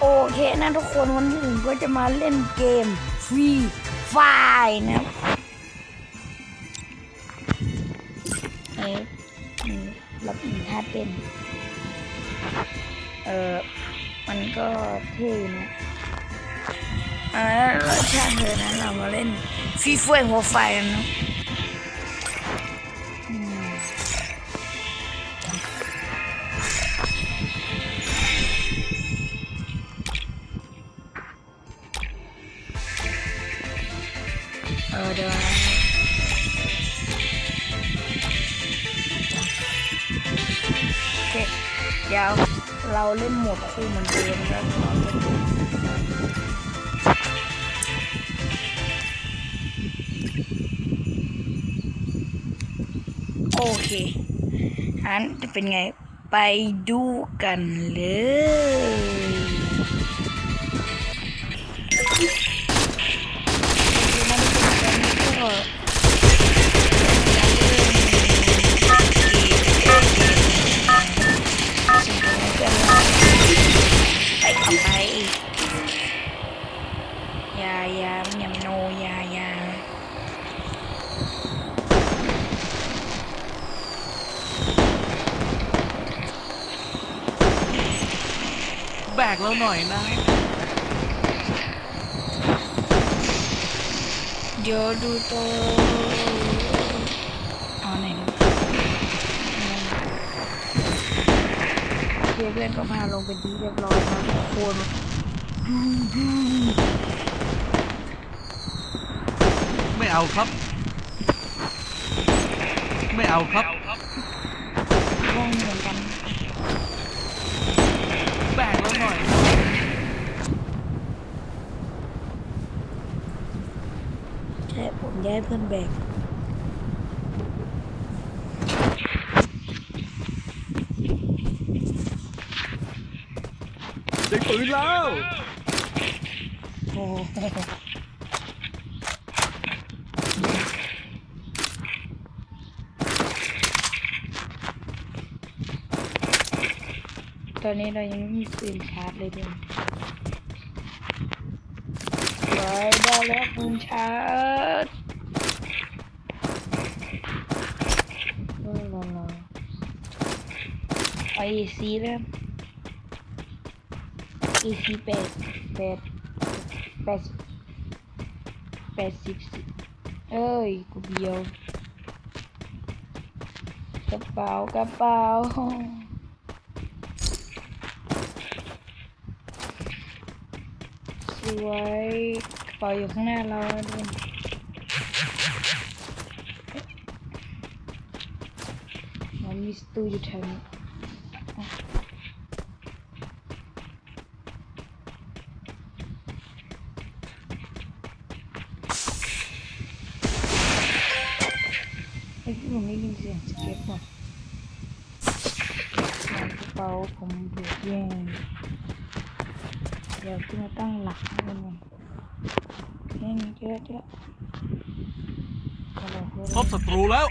โอเคนะทุกคนวันนี้ผมก็จะมาเล่นเกมฟรีไฟนะครับเอ๊ะรับอินท่าเต้นเออมันก็เท่นะอ่าเราช่าเลยนะเรามาเล่นฟรีไฟหัวไฟนเนะ เออเดี๋ยวโอเคเดี๋ยวเราเล่นหมดคู่เหมือนเดิมแล้วก็เล่นโหมดโอเคอันจะเป็นไงไปดูกันเลย ดี๋ยวดูตัวอ๋อไหนดูโอเคเพื่อนก็พาลงไปดีเรียบร้อยแล้วทุกคนไม่เอาครับ ไม่เอาครับว่องเหมือนกันแบกเราหน่อย ใช่ผมย้ายเพื่อนแบกได้ปืนแล้วโอ้โหตอนนี้เรายังไม่มีปืนชาร์จเลยด้วยไว้ได้แล้วปืนชาร์จโอ้โหไป ซีแล้ว AC แปดแปดแปดแปดสิบสิบเอ้ยกูเบียวกระเป๋ากระเป๋าสวยกระเป๋าอยู่ข้างหน้าเราด้วยมันมีสตูอยู่แถวนี้ ไอ้ที่ผมได้ยินเสียงสเก็ตบอกงานกระเป๋าผมถูกแย่งเดี๋ยวขึ้นมาตั้งหลักให้มันก่อนแย่งเยอะจ้ะเราก็พบศัตรูแล้ว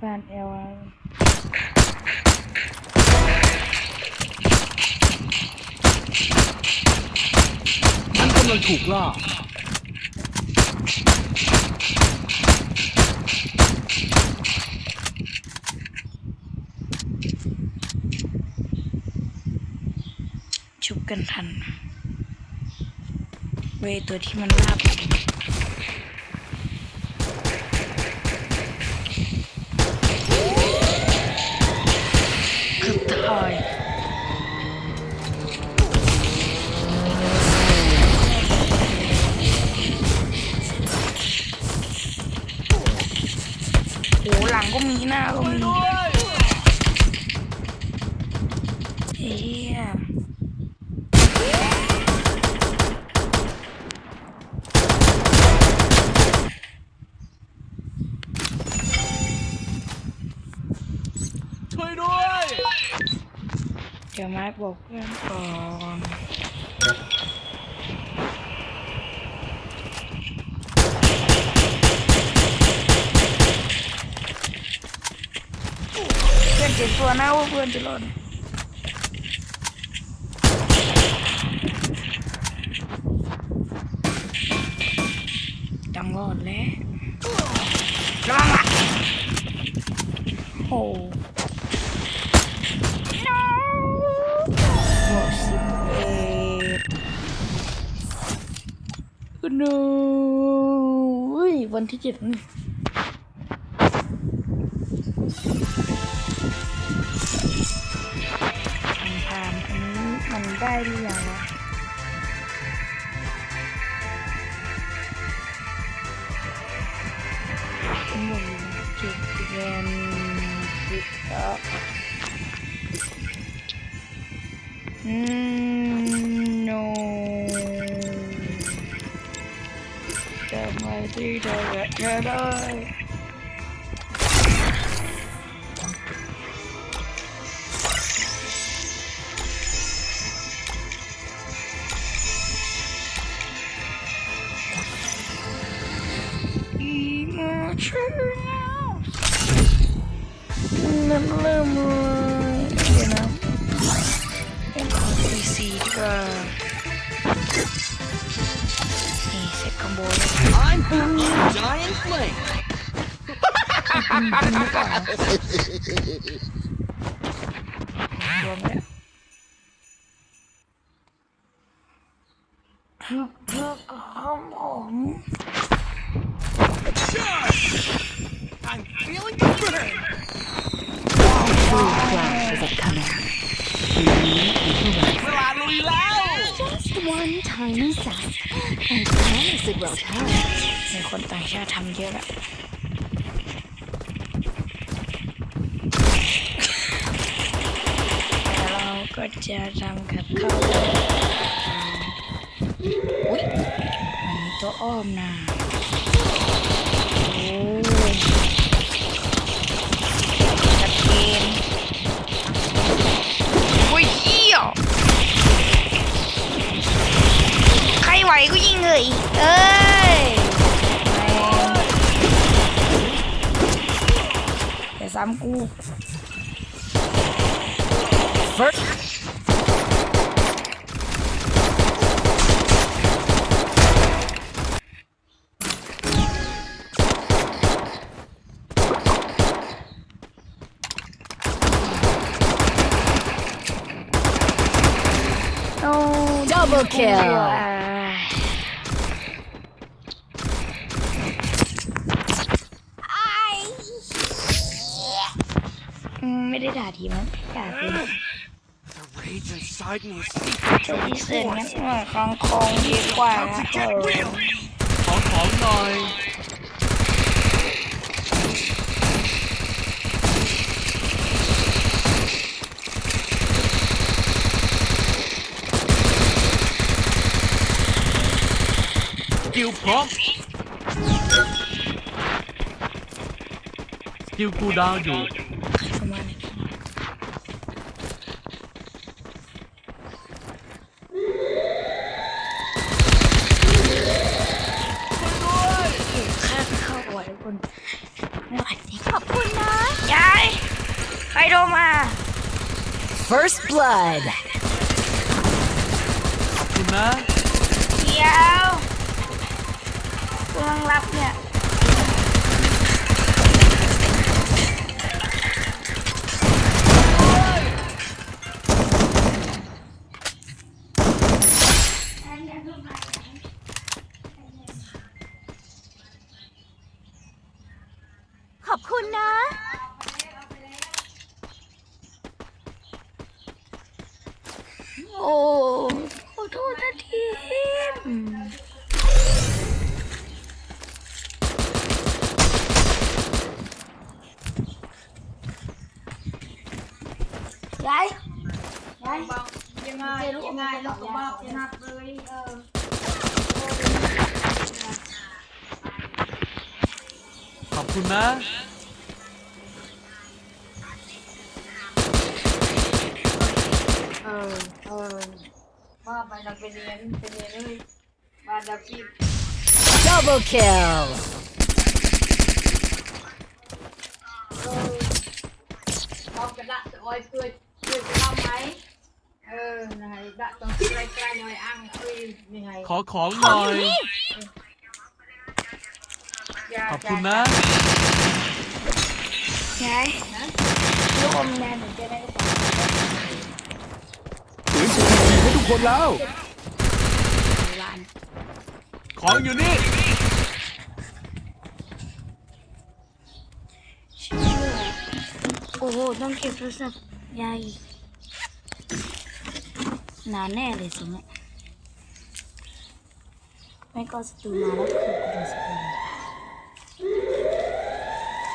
บ้านเอลมันกำลังถูกล่า ชุบ กันทันเวยตัวที่มันลาบเกือบตายโหหลังก็มีหน้าก็มีเฮีย ช่วยด้วย เดี๋ยวมาบอกเพื่อนก่อนเพื่อนเจ็บตัวนะว่าเพื่อนจะรอด โน้ยวันที่เจ็ดนี่คำถามอันนี้มันได้หรือยังวะ ทำไมที่ รวมแล้วคือเพื่อของผม I'm feeling the burn Flash is upcoming. เวลาลุยแล้ว Just one tiny sass. I promise it will help. มีคนต่างชาติทำเยอะอะแล้วเรา ก็จะทำกับข้าวอุ้ยมันตัวอ้อมนะโอ้ชัดเจนอุ้ยเหี้ยใครไหวก็ยิงเลยเอ้ยอย่าซ้ำกู First. No, Double kill. อืมไม่ได้ด่าทีมั้งด่าที The rage inside me is เจ้าที่เสร็จงั้นว่าคองคองดีกว่านะเออ ขอของหน่อย สกิลพร้อมสกิลกูลดาวน์อยู่ ประมาณนี้ข้าเข้าไหวคนไม่ไหวจริงขอบคุณนะยายใครโทรมา First blood. ขอบคุณนะ เดี๋ยว เครื่องรับเนี่ย ขอบคุณนะ โอ้ขอโทษนะทีมยายยายยัง งยังไงลูกบ้าจะนับเลยเออขอบคุณนะ เออเออว่าไปเราไปเรียนไปเรียนเลยมาดับพี่ Double kill. เอมกระดาษโอ้ยช่วยช่วยจะทำไหม เออนะฮะดะต้องใกล้ใกล้หน่อยอังเอ้ยนี่ไงขอของหน่อย อย่าขอบคุณนะยายลูกอมแดงหนูจะได้กระเป๋าฟื้นฟูทีให้ทุกคนแล้วล้านของอยู่นี่ โอ้โห ต้องเก็บโทรศัพท์ยายอีก นานแน่เลยสิเนี่ยไม่ก็สตูมาแล้วคือกูโดนสตู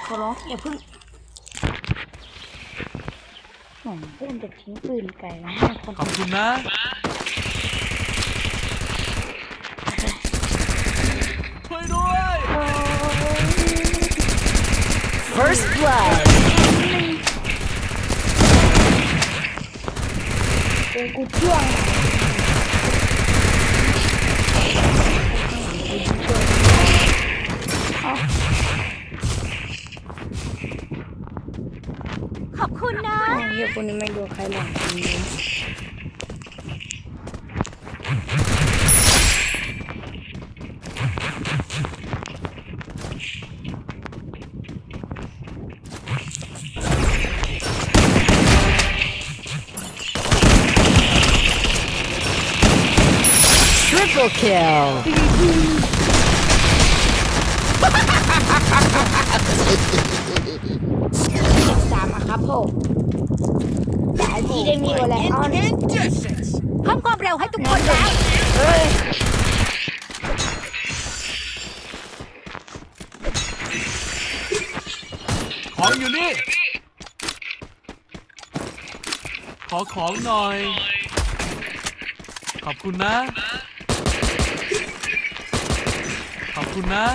ขอร้องอย่าเพิ่งหนุ่มเพื่อนจะทิ้งปืนไก่แล้วให้คนขอบคุณนะช่วยด้วย First blood. เป็นกูจ้วงขอบคุณนะโอ้ยเหี้ยคนนี้ไม่ดูใครหลังจริง kill. สามอะครับผมสายที่ได้มีอะไรออนเพิ่มความเร็วให้ทุกคนแล้ว ของอยู่นี่ ขอของหน่อย ขอบคุณนะ คุณนะ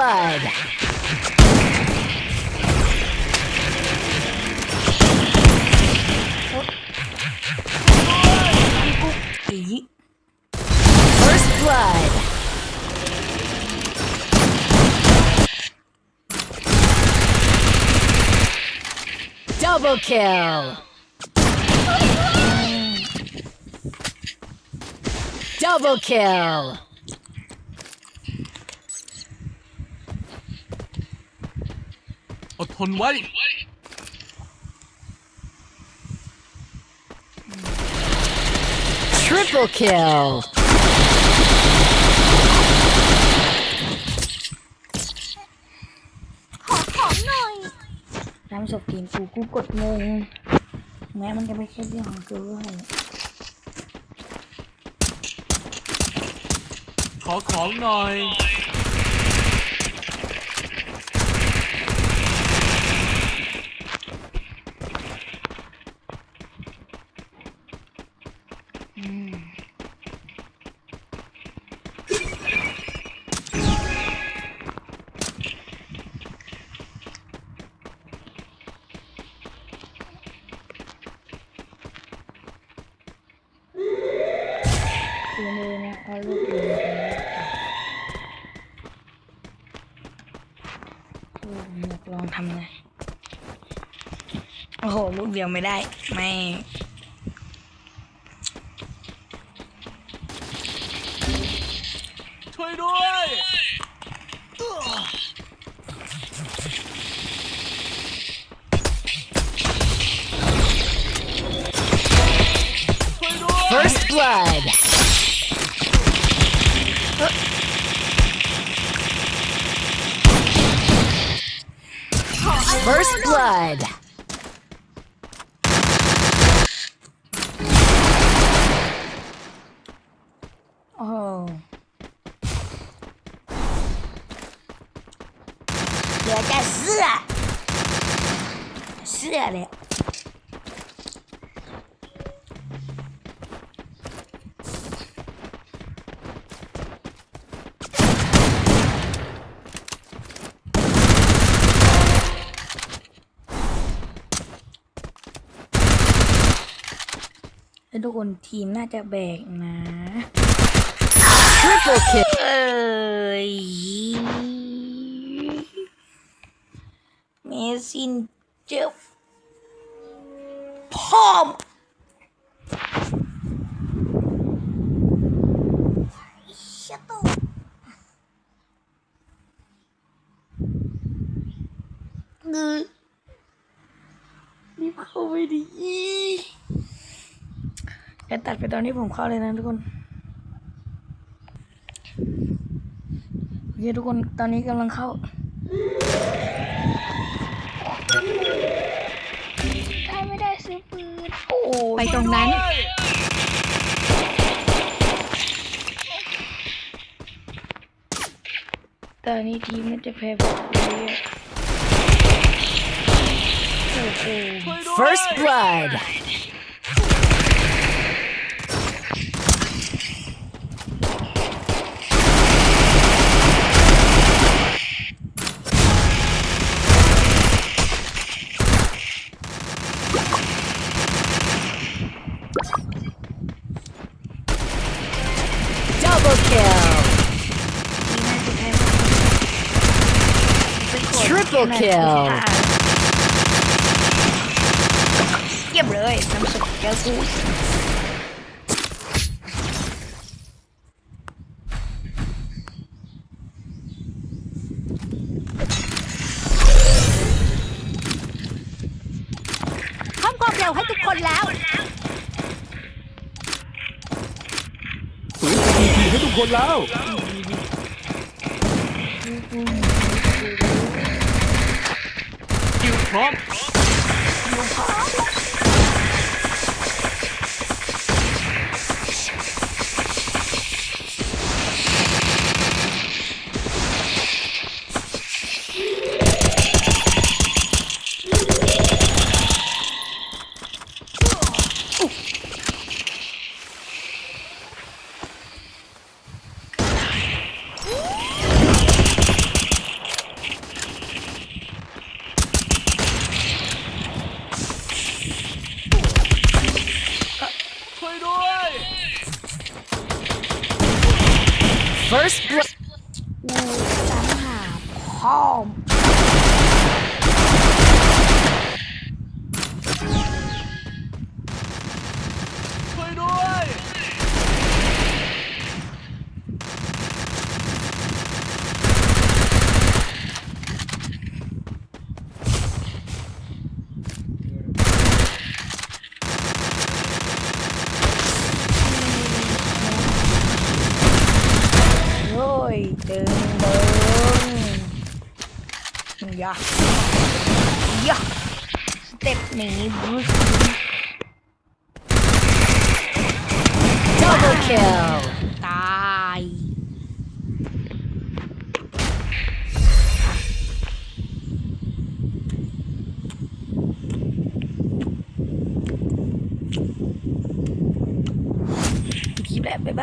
blood. First blood. Double kill. Double kill. อดทนไว้ Triple kill. น้ำศพทีมกูกูกดงงแม้มันจะไม่ใช่เรื่องของกูด้วยขอของหน่อย อยากลองทำไงโอ้โหลูกเดียวไม่ได้ ไม่ blood. โอ้โหเหลือแต่เสื้อ เสื้อเลย แล้ว ทุกคนทีมน่าจะแบกนะ Triple kill. เอ้ยเมซินเจ็บพร้อมเชี่ยโตเงือรีบเข้าไปดิ เดี๋ยวตัดไปตอนที่ผมเข้าเลยนะทุกคนโอเคทุกคนตอนนี้กำลังเข้าได้ไม่ได้ซื้อปืนโอ้ไปตรงนั้น ตอนนี้ทีมมันจะแพ้แบบนี้อะโอ้โห First blood. ที Double kill. มน่าจะแพ้แบบเป็นคน Triple น่าจะ kill เยี่ยมเลยน้ำสุกแก้วกูเพิ่มความเร็วให้ทุกคนแล้วฝืน PVP ให้ทุกคนแล้ว พร้อม ดึงเบิงยะยะสเต็ปหนีบรูซ Double kill.